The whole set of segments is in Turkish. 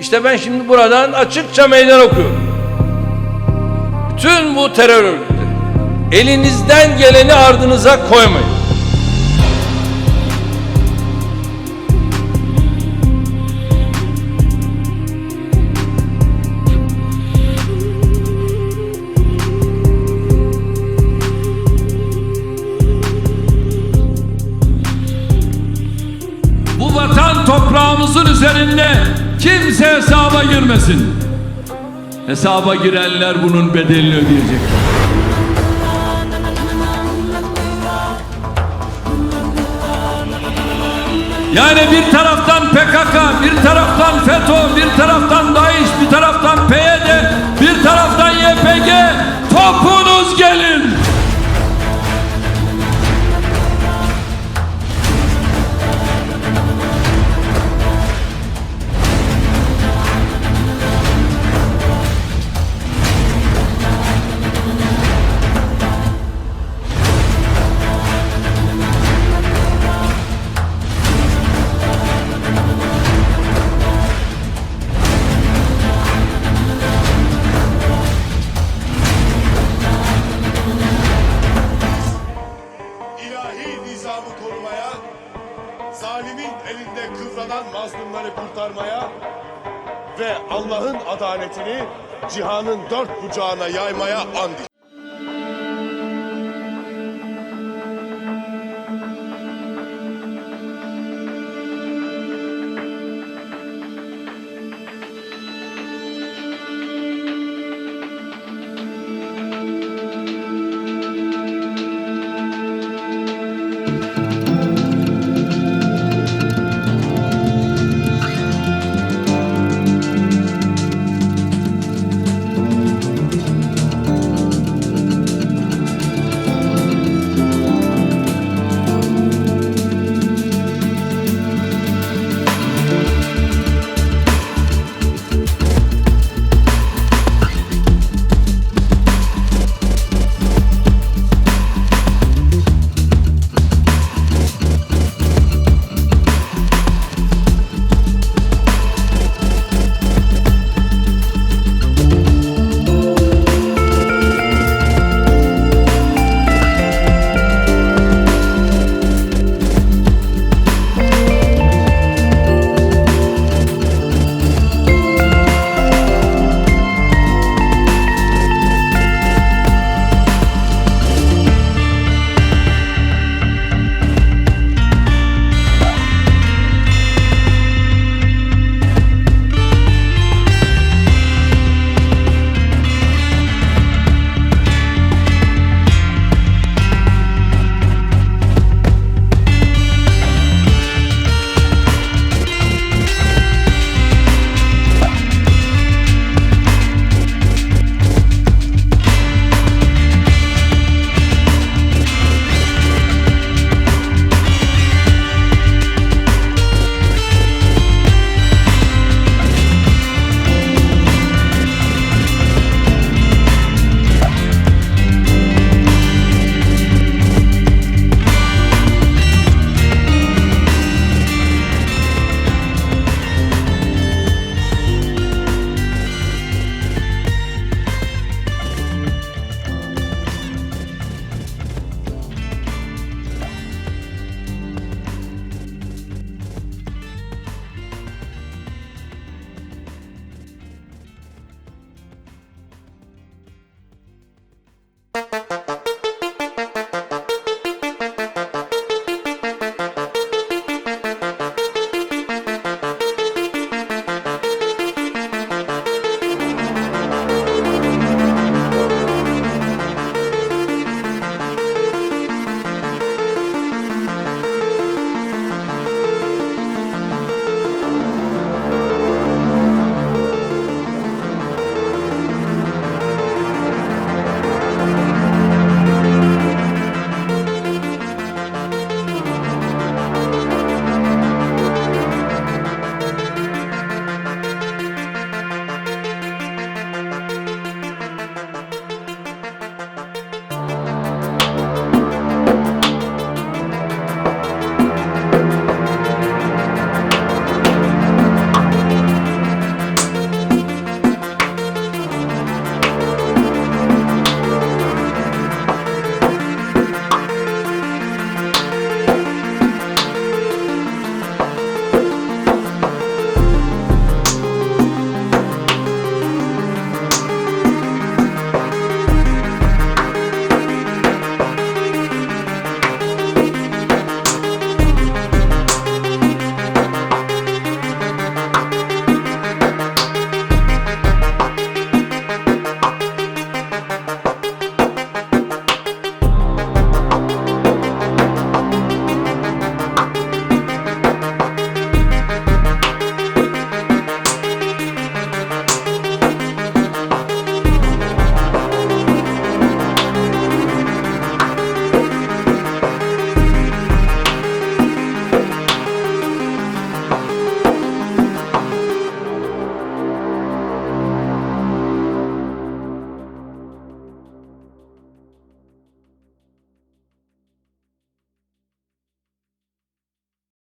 İşte ben şimdi buradan açıkça meydan okuyorum. Bütün bu terör örgütleri elinizden geleni ardınıza koymayın. Bu vatan toprağımızın üzerinde kimse hesaba girmesin. Hesaba girenler bunun bedelini ödeyecek. Yani bir taraftan PKK, bir taraftan FETÖ, bir taraftan DAEŞ, bir taraftan PYD, bir taraftan YPG. Topunuz gelin. Adaletini cihanın dört bucağına yaymaya and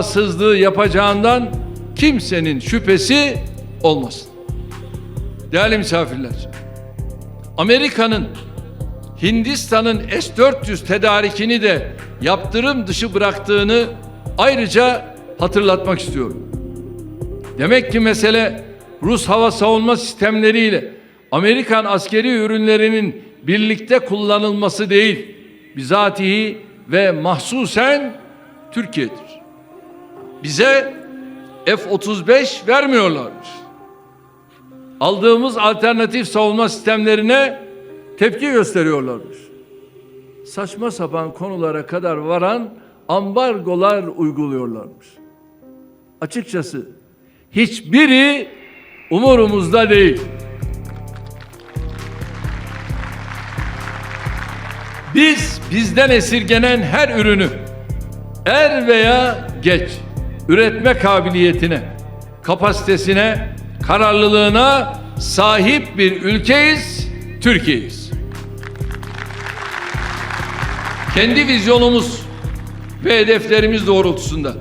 içtim. sızdığı yapacağından kimsenin şüphesi olmasın. Değerli misafirler, Amerika'nın Hindistan'ın S-400 tedarikini de yaptırım dışı bıraktığını ayrıca hatırlatmak istiyorum. Demek ki mesele Rus hava savunma sistemleriyle Amerikan askeri ürünlerinin birlikte kullanılması değil, bizatihi ve mahsusen Türkiye'dir. Bize F-35 vermiyorlarmış. Aldığımız alternatif savunma sistemlerine tepki gösteriyorlarmış. Saçma sapan konulara kadar varan ambargolar uyguluyorlarmış. Açıkçası hiçbiri umurumuzda değil. Biz bizden esirgenen her ürünü er veya geç üretme kabiliyetine, kapasitesine, kararlılığına sahip bir ülkeyiz, Türkiye'yiz. Kendi vizyonumuz ve hedeflerimiz doğrultusunda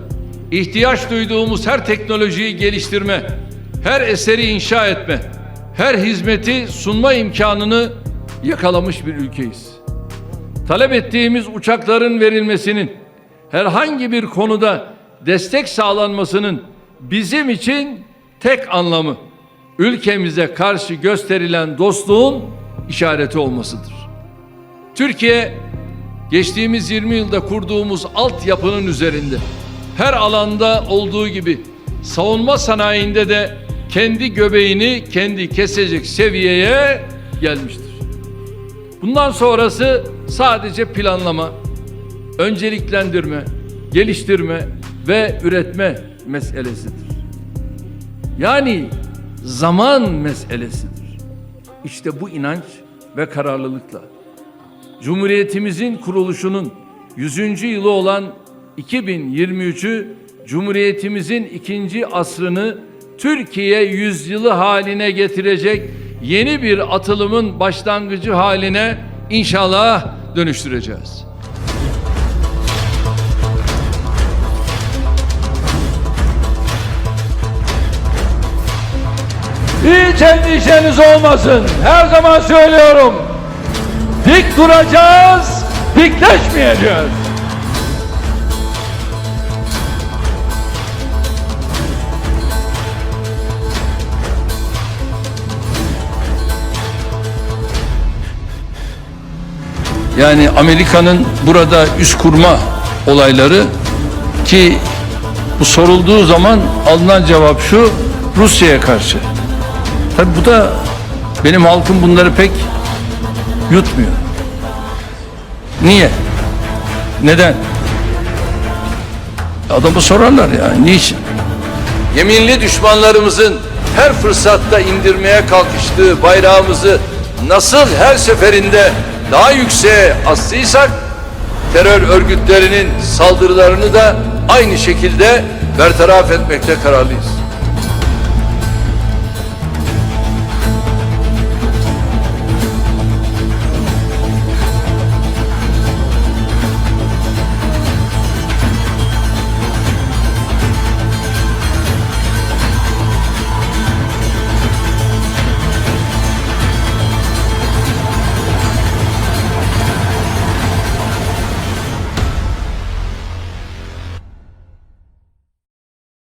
ihtiyaç duyduğumuz her teknolojiyi geliştirme, her eseri inşa etme, her hizmeti sunma imkanını yakalamış bir ülkeyiz. Talep ettiğimiz uçakların verilmesinin herhangi bir konuda destek sağlanmasının bizim için tek anlamı ülkemize karşı gösterilen dostluğun işareti olmasıdır. Türkiye geçtiğimiz 20 yılda kurduğumuz altyapının üzerinde her alanda olduğu gibi savunma sanayinde de kendi göbeğini kendi kesecek seviyeye gelmiştir. Bundan sonrası sadece planlama, önceliklendirme, geliştirme ve üretme meselesidir. Yani zaman meselesidir. İşte bu inanç ve kararlılıkla Cumhuriyetimizin kuruluşunun 100. yılı olan 2023'ü Cumhuriyetimizin ikinci asrını Türkiye yüzyılı haline getirecek yeni bir atılımın başlangıcı haline inşallah dönüştüreceğiz. Hiç endişeniz olmasın. Her zaman söylüyorum. Dik duracağız, dikleşmeyeceğiz. Yani Amerika'nın burada üst kurma olayları ki bu sorulduğu zaman alınan cevap şu Rusya'ya karşı. Tabi bu da benim halkım bunları pek yutmuyor. Niye? Neden? Adamı sorarlar ya niçin? Yeminli düşmanlarımızın her fırsatta indirmeye kalkıştığı bayrağımızı nasıl her seferinde daha yükseğe astıysak terör örgütlerinin saldırılarını da aynı şekilde bertaraf etmekte kararlıyız.